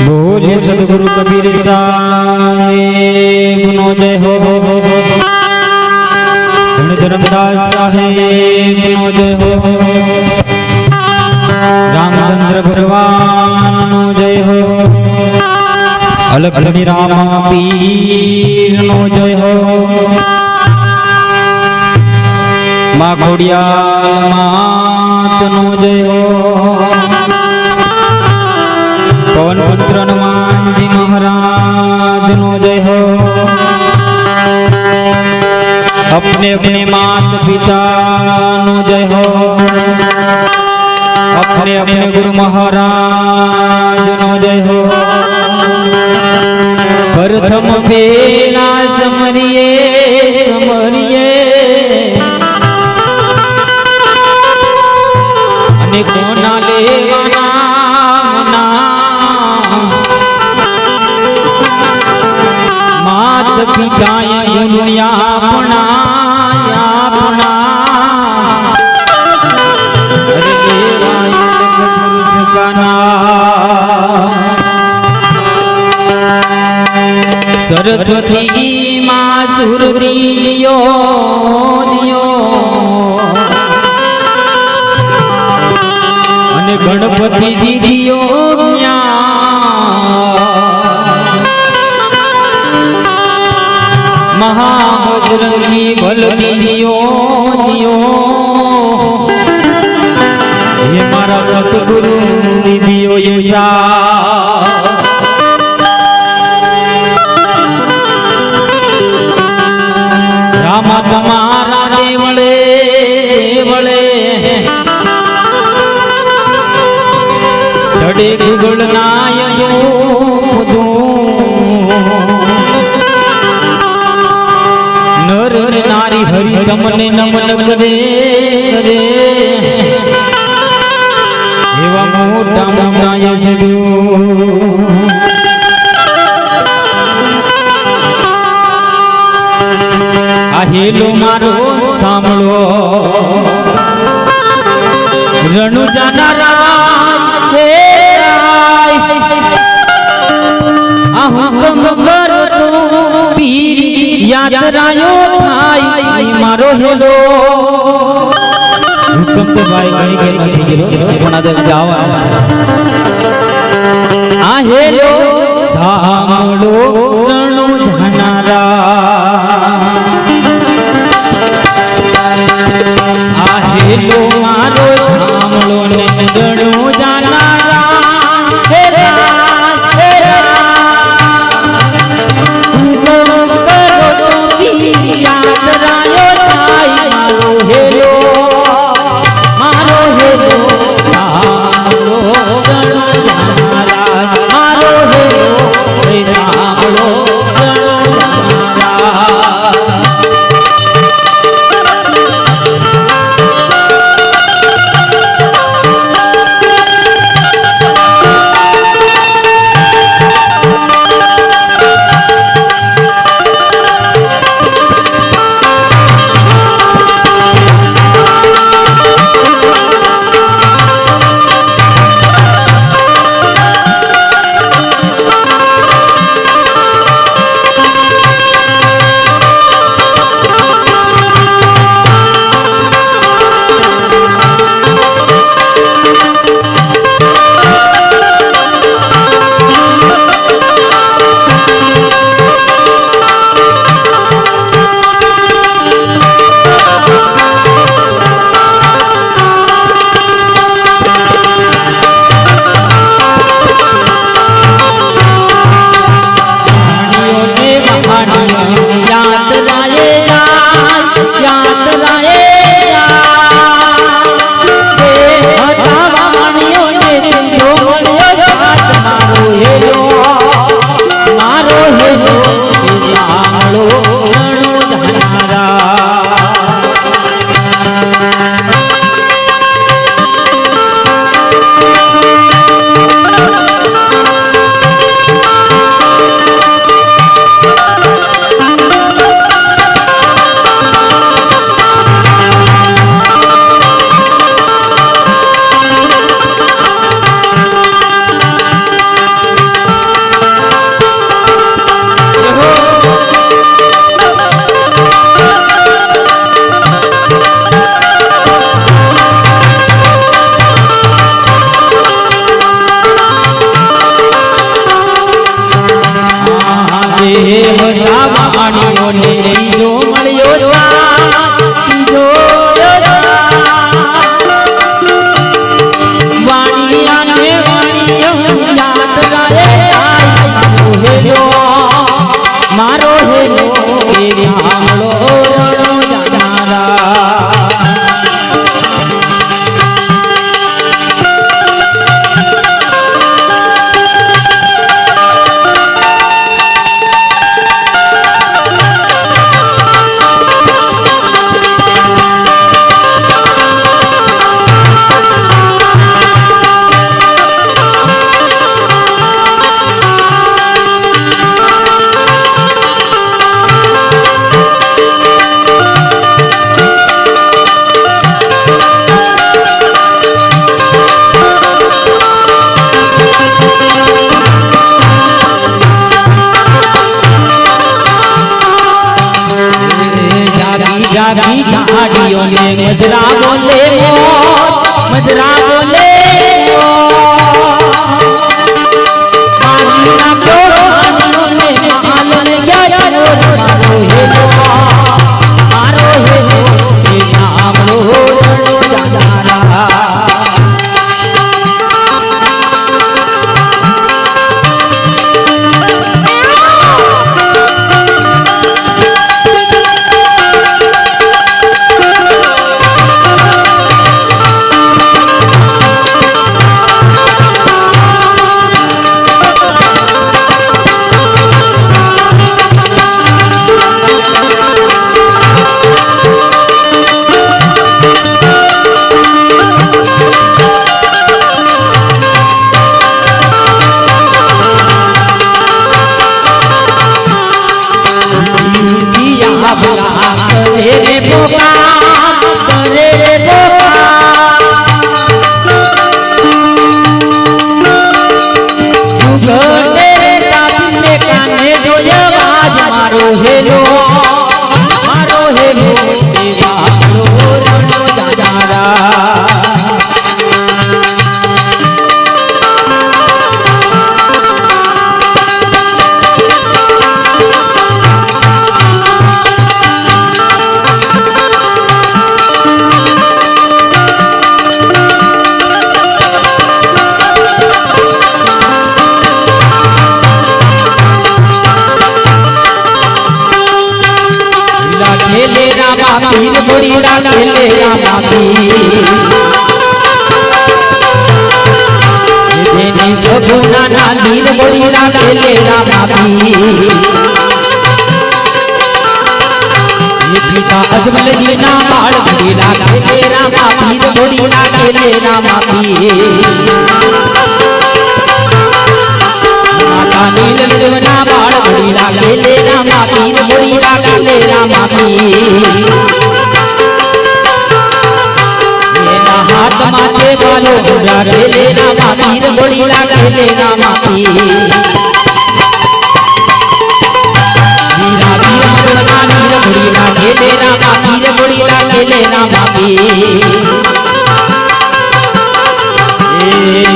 બોલે સદગુરુ કબીર સાહેબ નો જય હો ધન ધર્મદાસ સાહેબ નો જય હો રામચંદ્ર ભગવાન નો જય હો અલગ રામા પીર નો જય હો મા માત નો જય હો. પવન પુત્ર હનુમાનજી મહારાજ નો જય હો. અપને અપને માત પિતા નો જય હો. અપને અપને ગુરુ મહારાજ નો જય હો. પ્રથમ પેલા સમરીએ સમરી સરસ્વતી માં સુરતી દિયો. દિયો અને ગણપતિ દીદીઓ મહાબજરંગી ભલ દીદીઓ દિયો. હે મારા સતગુરુ દીદીઓ યસા ગુગળ નર નારી હરી તમને નમન કરે એવા મોટા મોટા યશુ આ હેલો મારો સાંભળો રણુ જાનારા રાયો થાય મારો હેલો. ભૂકંપ ભાઈ ઘણી ઘણી થઈ ગયો પણ આ જાવ આ હેલો. સાંભળો. છોડી નાખેલે માફી સગુના ના નીર બોલી નાખેલે માફી પિતા અજમલજી ના બાળ ભરી નાખેલે માફી બોલી નાખેલે માફી માતા નીલ લીલના બાળ ભરી નાખેલે માફી બોલી નાખેલે માફી હાથ માથે બાલો મુદ્રા ખેલે રામા પીર બોડીડા ખેલે રામા પીર વીરા વીર નીર બોડીડા ખેલે રામા પીર બોડીડા ખેલે રામા પીર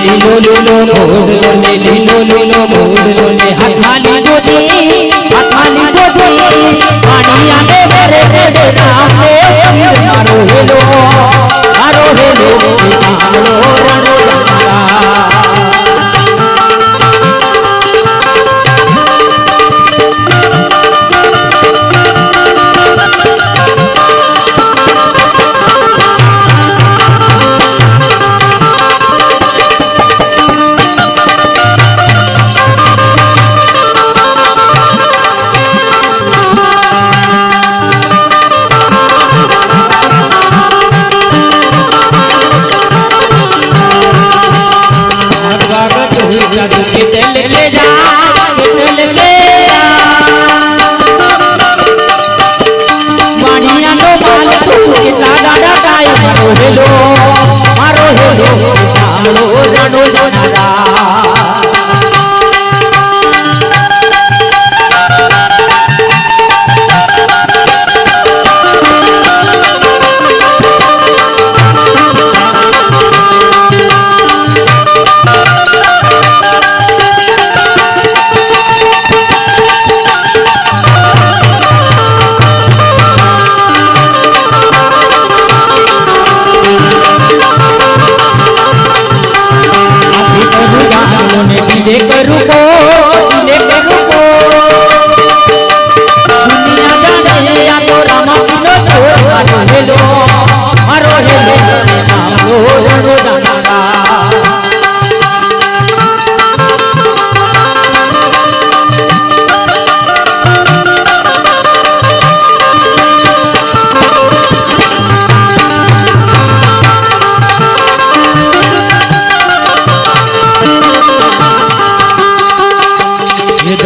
લીલો લીલો મોઢલો ને લીલો લીલો મોઢલો ને હાથાલી ગોદી હાથાલી ગોદી પાણી આને ઘરે ઘરે નામે મારો હેલો. હેલો સાંભળો રણો તમારા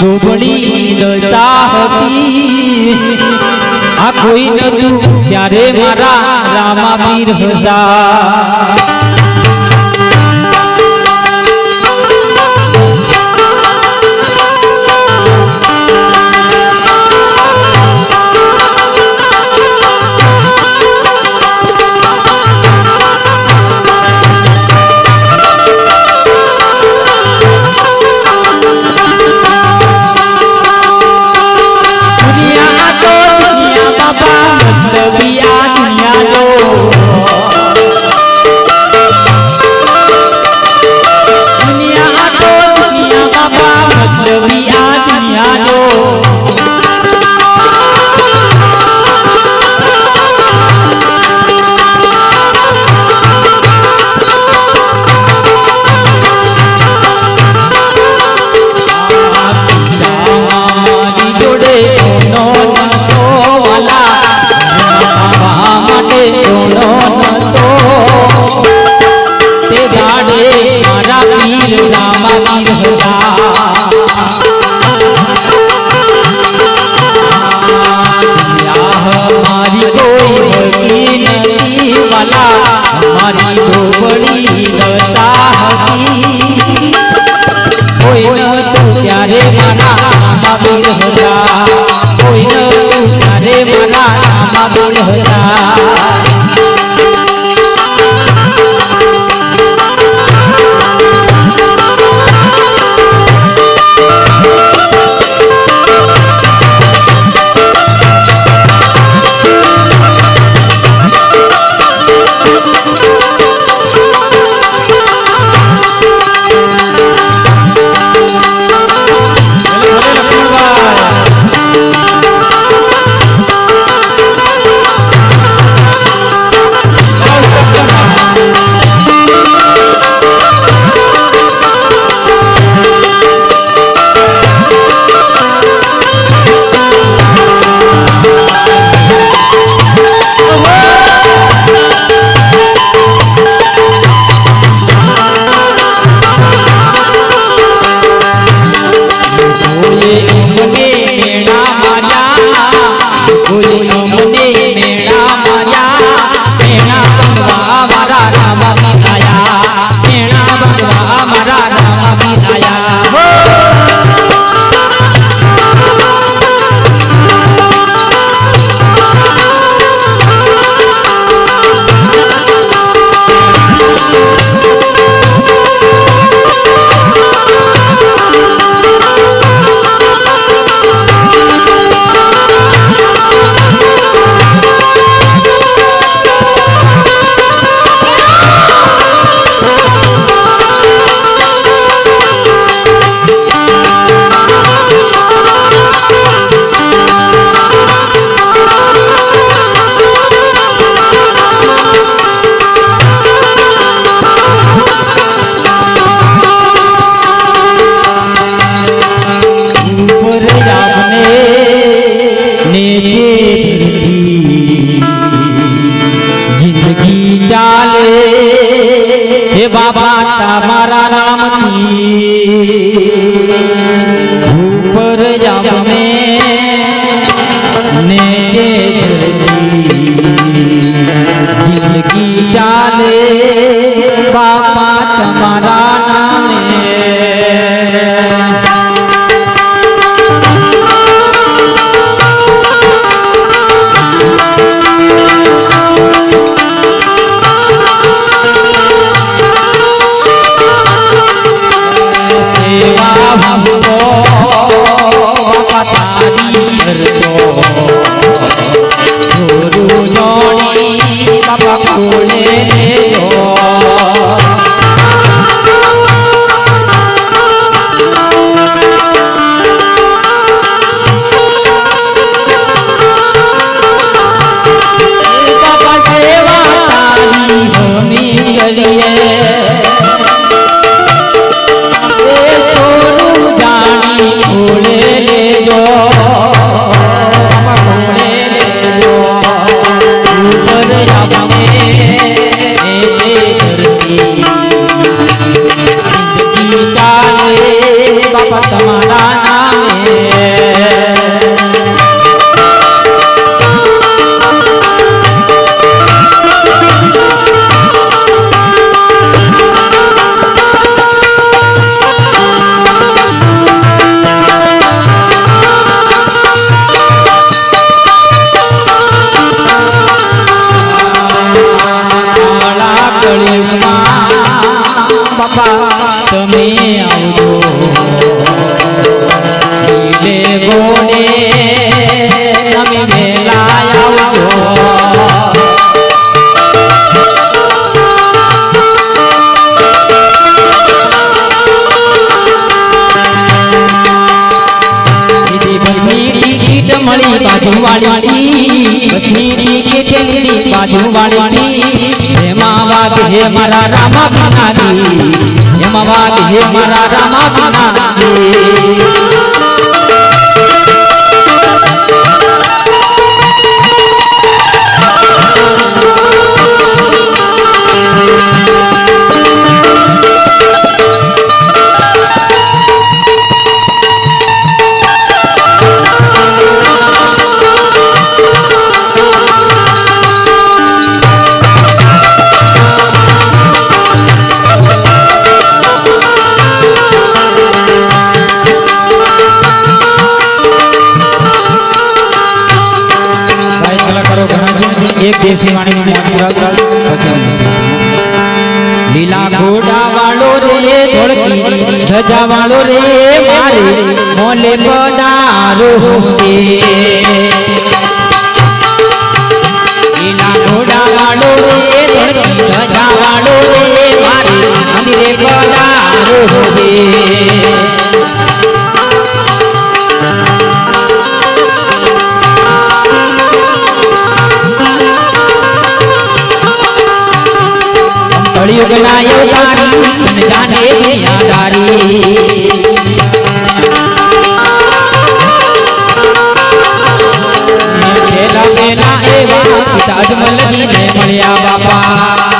ધોબળી દશા હતી આ કોઈ નતું ત્યારે મારા રામા પીર હતા 영원히 મારા રામા ભીનાની એમાં વાત હે મારા રામા ભીનાની એક દેશી વાણી લીલા ઘોડા વાળો રે, ધોળકી ધજા વાળો રે, મારે મોલે પધારો કે. લીલા ઘોડા વાળો રે, ધોળકી ધજા વાળો રે, મારે મંદિરે પધારો કે. કળિયુગના યોગાની જાને દુનિયાદારી મેલા એવા પિતા અજમલજીને મળ્યા બાપા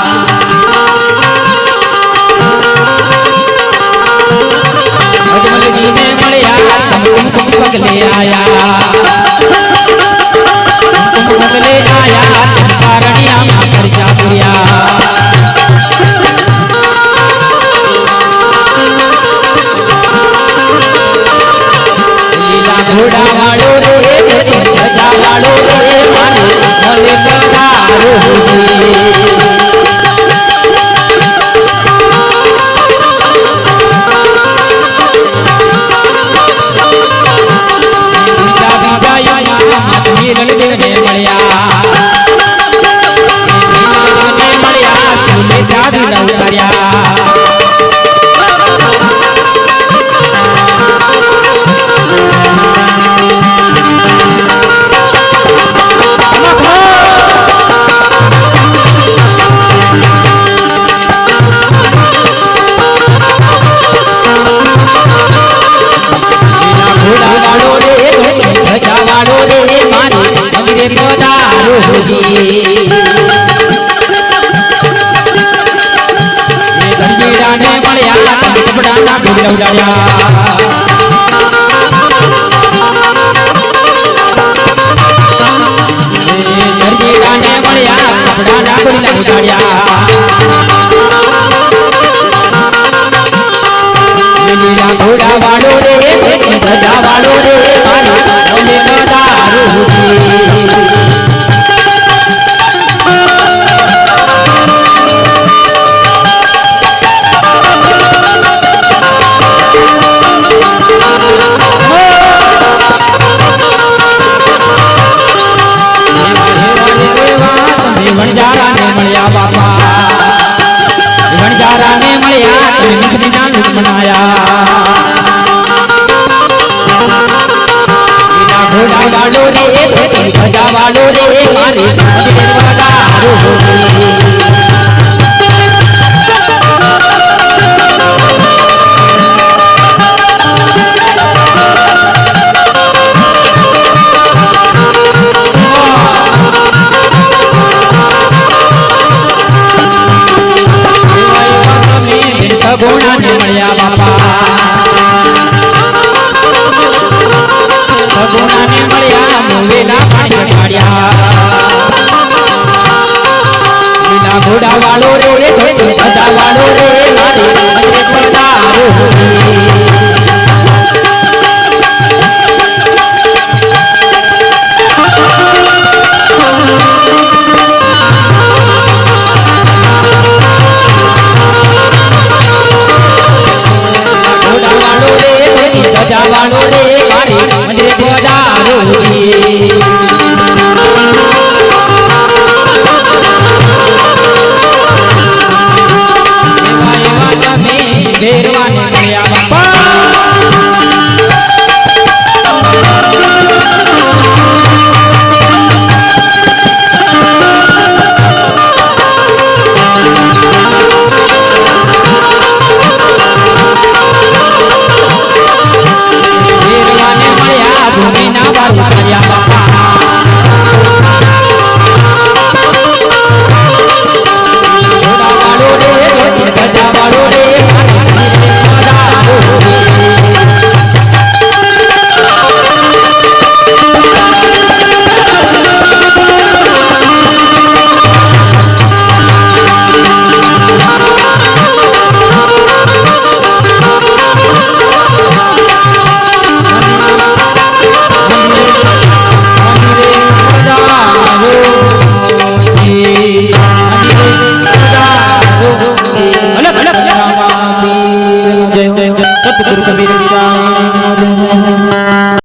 મળ્યા 这里呢，我家。ઘોડા